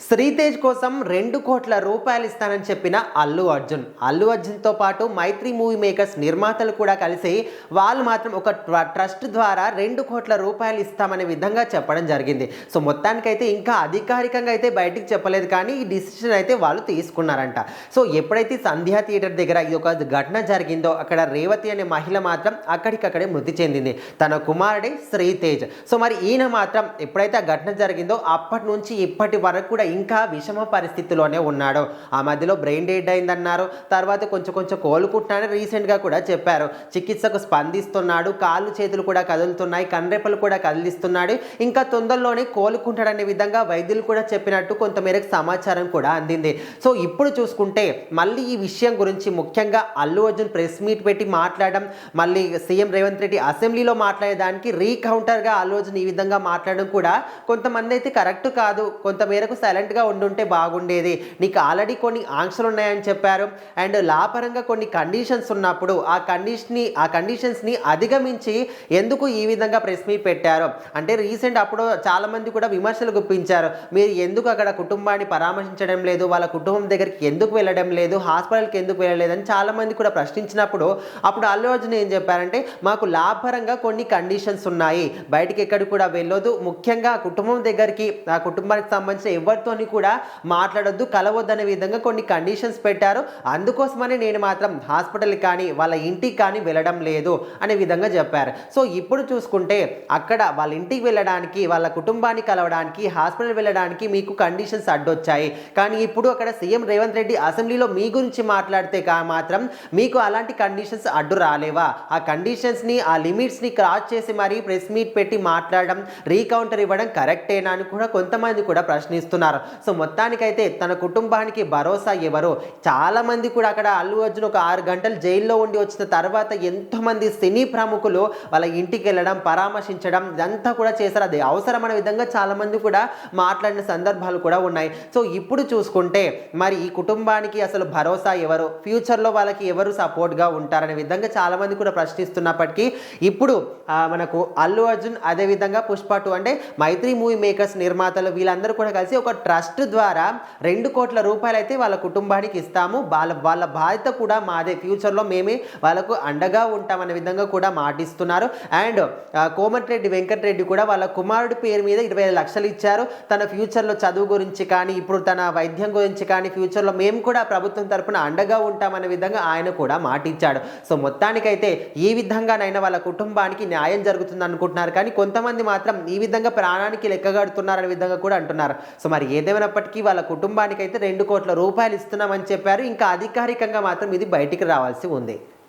శ్రీతేజ్ కోసం రెండు కోట్ల రూపాయలు ఇస్తానని చెప్పిన అల్లు అర్జున్. అల్లు అర్జున్తో పాటు మైత్రి మూవీ మేకర్స్ నిర్మాతలు కూడా కలిసి వాళ్ళు మాత్రం ఒక ట్ర- ట్రస్ట్ ద్వారా రెండు కోట్ల రూపాయలు ఇస్తామనే విధంగా చెప్పడం జరిగింది. సో మొత్తానికైతే ఇంకా అధికారికంగా అయితే బయటికి చెప్పలేదు కానీ ఈ డిసిషన్ అయితే వాళ్ళు తీసుకున్నారంట. సో ఎప్పుడైతే సంధ్యా థియేటర్ దగ్గర ఈ ఒక ఘటన జరిగిందో అక్కడ రేవతి అనే మహిళ మాత్రం అక్కడికక్కడే మృతి చెందింది. తన కుమారుడే శ్రీతేజ్. సో మరి ఈయన మాత్రం ఎప్పుడైతే ఆ ఘటన జరిగిందో అప్పటి నుంచి ఇప్పటి వరకు కూడా ఇంకా విషమ పరిస్థితిలోనే ఉన్నాడు. ఆ మధ్యలో బ్రెయిన్ డెడ్ అయిందన్నారు. తర్వాత కొంచెం కొంచెం కోలుకుంటున్నాడని రీసెంట్గా కూడా చెప్పారు. చికిత్సకు స్పందిస్తున్నాడు. కాళ్ళు చేతులు కూడా కదులుతున్నాయి. కండ్రెపలు కూడా కదిలిస్తున్నాడు. ఇంకా తొందరలోనే కోలుకుంటాడనే విధంగా వైద్యులు కూడా చెప్పినట్టు కొంతమేరకు సమాచారం కూడా అందింది. సో ఇప్పుడు చూసుకుంటే మళ్ళీ ఈ విషయం గురించి ముఖ్యంగా అల్లు అర్జున్ ప్రెస్ మీట్ పెట్టి మాట్లాడడం మళ్ళీ సీఎం రేవంత్ రెడ్డి అసెంబ్లీలో మాట్లాడేదానికి రీకౌంటర్గా అల్లు అర్జున్ ఈ విధంగా మాట్లాడడం కూడా కొంతమంది అయితే కరెక్ట్ కాదు. కొంతమేరకు సైలెంట్గా ఉండుంటే బాగుండేది. నీకు ఆల్రెడీ కొన్ని ఆంక్షలు ఉన్నాయని చెప్పారు. అండ్ లాపరంగా కొన్ని కండిషన్స్ ఉన్నప్పుడు ఆ కండిషన్ని ఆ కండిషన్స్ని అధిగమించి ఎందుకు ఈ విధంగా ప్రెస్ మీట్ పెట్టారు? అంటే రీసెంట్ అప్పుడు చాలామంది కూడా విమర్శలు గుప్పించారు. మీరు ఎందుకు అక్కడ కుటుంబాన్ని పరామర్శించడం లేదు? వాళ్ళ కుటుంబం దగ్గరికి ఎందుకు వెళ్ళడం లేదు? హాస్పిటల్కి ఎందుకు వెళ్ళలేదని చాలామంది కూడా ప్రశ్నించినప్పుడు అప్పుడు అల్లు అర్జున్ ఏం చెప్పారంటే మాకు లాభపరంగా కొన్ని కండిషన్స్ ఉన్నాయి. బయటికి ఎక్కడికి కూడా వెళ్ళొద్దు. ముఖ్యంగా కుటుంబం దగ్గరికి ఆ కుటుంబానికి సంబంధించిన ఎవరితోని కూడా మాట్లాడొద్దు కలవద్దనే విధంగా కొన్ని కండిషన్స్ పెట్టారు. అందుకోసమని నేను మాత్రం హాస్పిటల్కి కానీ వాళ్ళ ఇంటికి కానీ వెళ్ళడం లేదు అనే విధంగా చెప్పారు. సో ఇప్పుడు చూసుకుంటే అక్కడ వాళ్ళ ఇంటికి వెళ్ళడానికి వాళ్ళ కుటుంబాన్ని కలవడానికి హాస్పిటల్ వెళ్ళడానికి మీకు కండిషన్స్ అడ్డొచ్చాయి. కానీ ఇప్పుడు అక్కడ సీఎం రేవంత్ రెడ్డి అసెంబ్లీలో మీ గురించి మాట్లాడితే కా మాత్రం మీకు అలాంటి కండిషన్స్ అడ్డు రాలేవా? ఆ కండిషన్స్ని ఆ లిమిట్స్ని క్రాస్ చేసి మరీ ప్రెస్ మీట్ పెట్టి మాట్లాడడం రీకౌంటర్ ఇవ్వడం కరెక్టేనా అని కూడా కొంతమంది కూడా ప్రశ్నిస్తున్నారు. సో మొత్తానికైతే తన కుటుంబానికి భరోసా ఎవరు చాలామంది కూడా అక్కడ అల్లు అర్జున్ ఒక ఆరు గంటలు జైల్లో ఉండి వచ్చిన తర్వాత ఎంతోమంది సినీ ప్రముఖులు వాళ్ళ ఇంటికి వెళ్ళడం పరామర్శించడం ఇదంతా కూడా చేశారు. అది అవసరమైన విధంగా చాలామంది కూడా మాట్లాడిన సందర్భాలు కూడా ఉన్నాయి. సో ఇప్పుడు చూసుకుంటే మరి ఈ కుటుంబానికి అసలు భరోసా ఎవరు? ఫ్యూచర్లో వాళ్ళకి ఎవరు సపోర్ట్గా ఉంటారనే విధంగా చాలామంది కూడా ప్రశ్నిస్తున్నప్పటికీ ఇప్పుడు మనకు అల్లు అర్జున్ అదేవిధంగా పుష్ప టూ అంటే మైత్రి మూవీ మేకర్స్ నిర్మాతలు వీళ్ళందరూ కూడా కలిసి ఒక ట్రస్ట్ ద్వారా రెండు కోట్ల రూపాయలు అయితే వాళ్ళ కుటుంబానికి ఇస్తాము. వాళ్ళ వాళ్ళ బాధ్యత కూడా మాదే. ఫ్యూచర్లో మేమే వాళ్ళకు అండగా ఉంటామనే విధంగా కూడా మాటిస్తున్నారు. అండ్ కోమటిరెడ్డి వెంకటరెడ్డి కూడా వాళ్ళ కుమారుడి పేరు మీద ఇరవై ఐదు లక్షలు ఇచ్చారు. తన ఫ్యూచర్లో చదువు గురించి కానీ ఇప్పుడు తన వైద్యం గురించి కానీ ఫ్యూచర్లో మేము కూడా ప్రభుత్వం తరఫున అండగా ఉంటామనే విధంగా ఆయన కూడా మాటిచ్చాడు. సో మొత్తానికైతే ఈ విధంగానైనా వాళ్ళ కుటుంబానికి న్యాయం జరుగుతుంది అనుకుంటున్నారు కానీ కొంతమంది మాత్రం ఈ విధంగా ప్రాణానికి లెక్కగడుతున్నారనే విధంగా కూడా అంటున్నారు. సో మరి ఏదేమైనప్పటికీ వాళ్ళ కుటుంబానికి అయితే రెండు కోట్ల రూపాయలు ఇస్తున్నామని చెప్పారు. ఇంకా అధికారికంగా మాత్రం ఇది బయటికి రావాల్సి ఉంది.